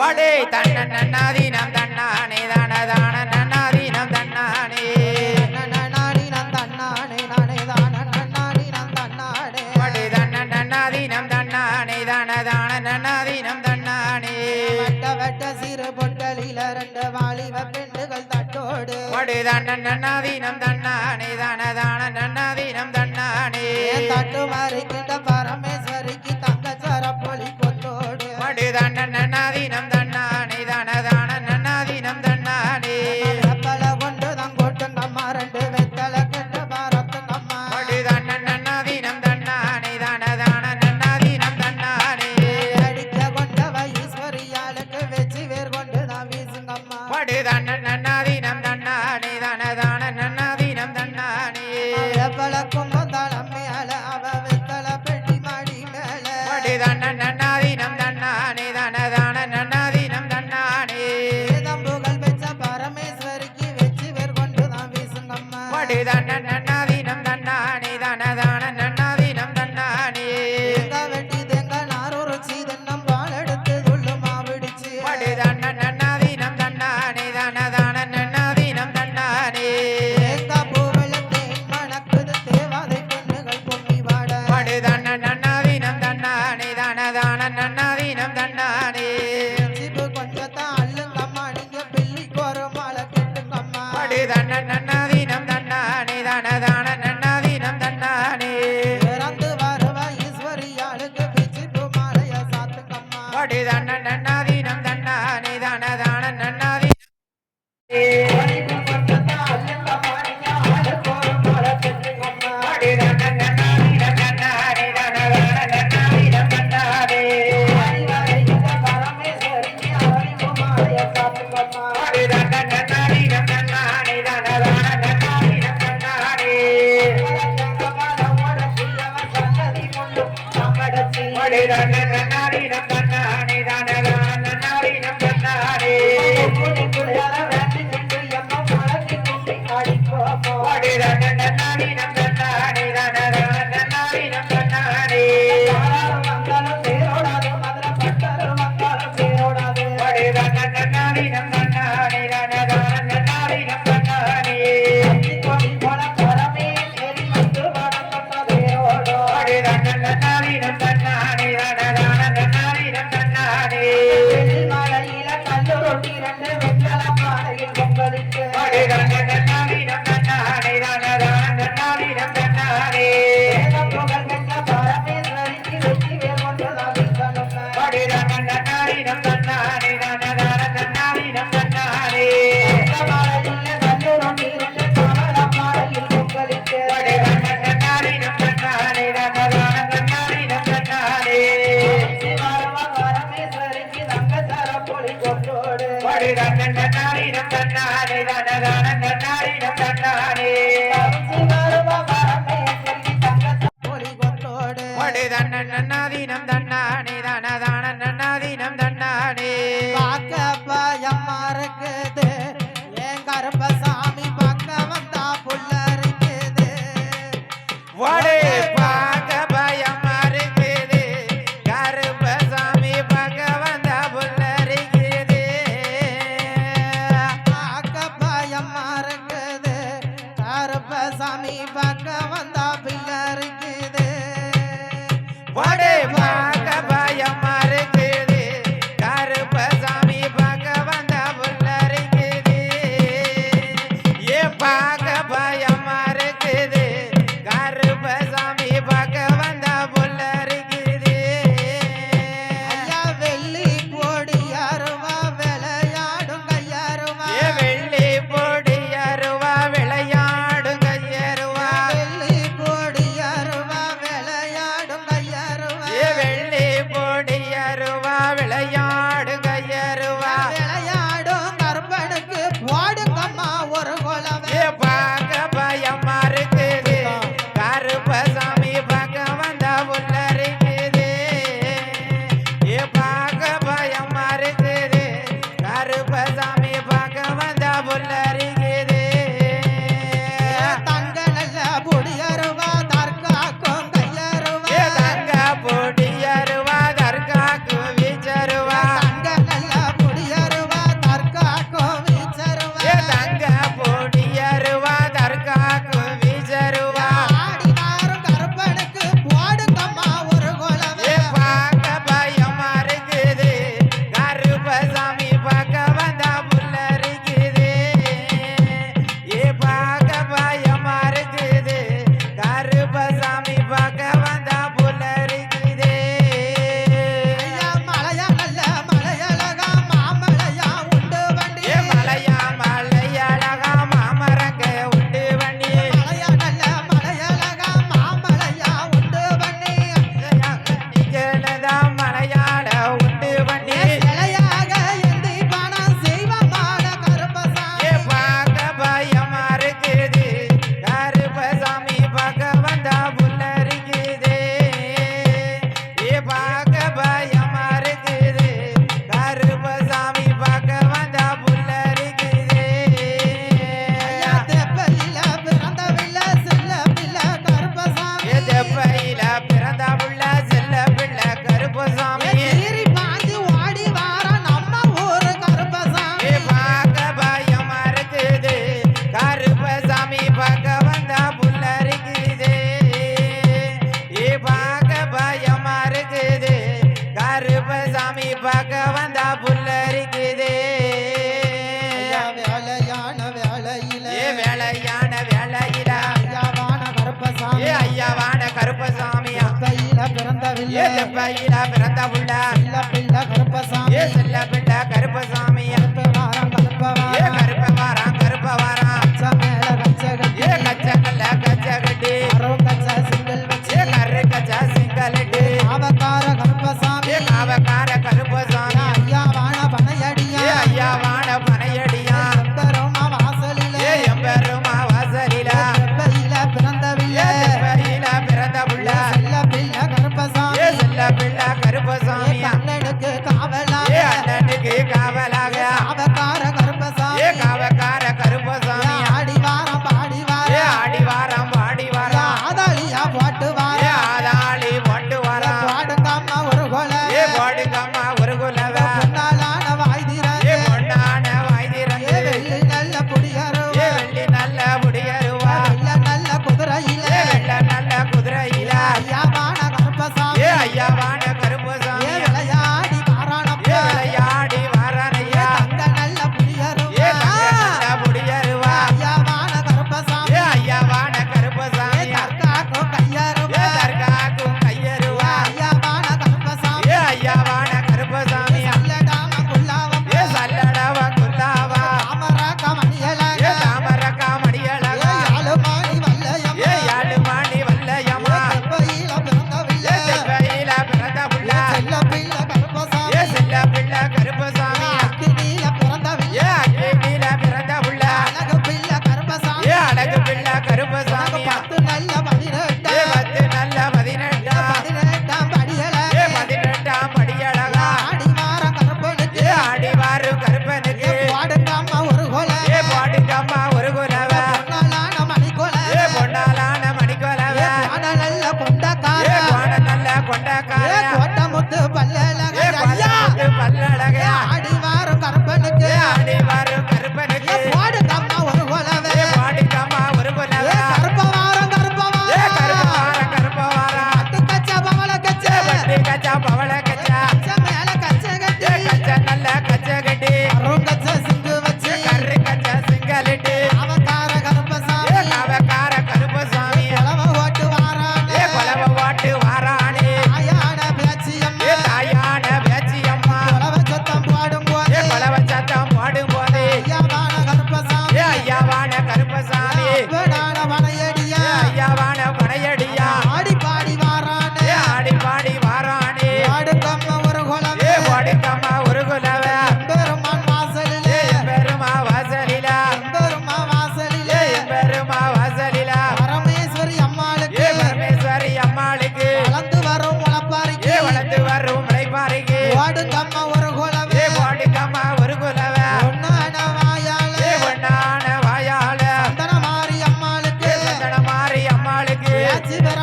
படே தன்ன நன்னாதி நம் தன்னானே தான தான நன்னாதி நம் தன்னானே நன்னாடி நம் தன்னானே நானே தான நன்னாடி நம் தன்னானே படே. தன்ன நன்னாதி நம் தன்னானே தான தான நன்னாதி நம் தன்னானே வட்ட வட்ட சிறு పరమేశ్వరుడని తట్టు మరికిట పరమేశ్వరుడు ಮಾಡಿದ ನನ್ನ தன்னாரி தன்னாரி தன்னாரி தன்னாரி தன்னாரி ஏ செப்பையில பிறந்த புள்ள பிள்ளை பிள்ளை கருப்பசாமி. செல்ல பிள்ளை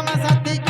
Mas até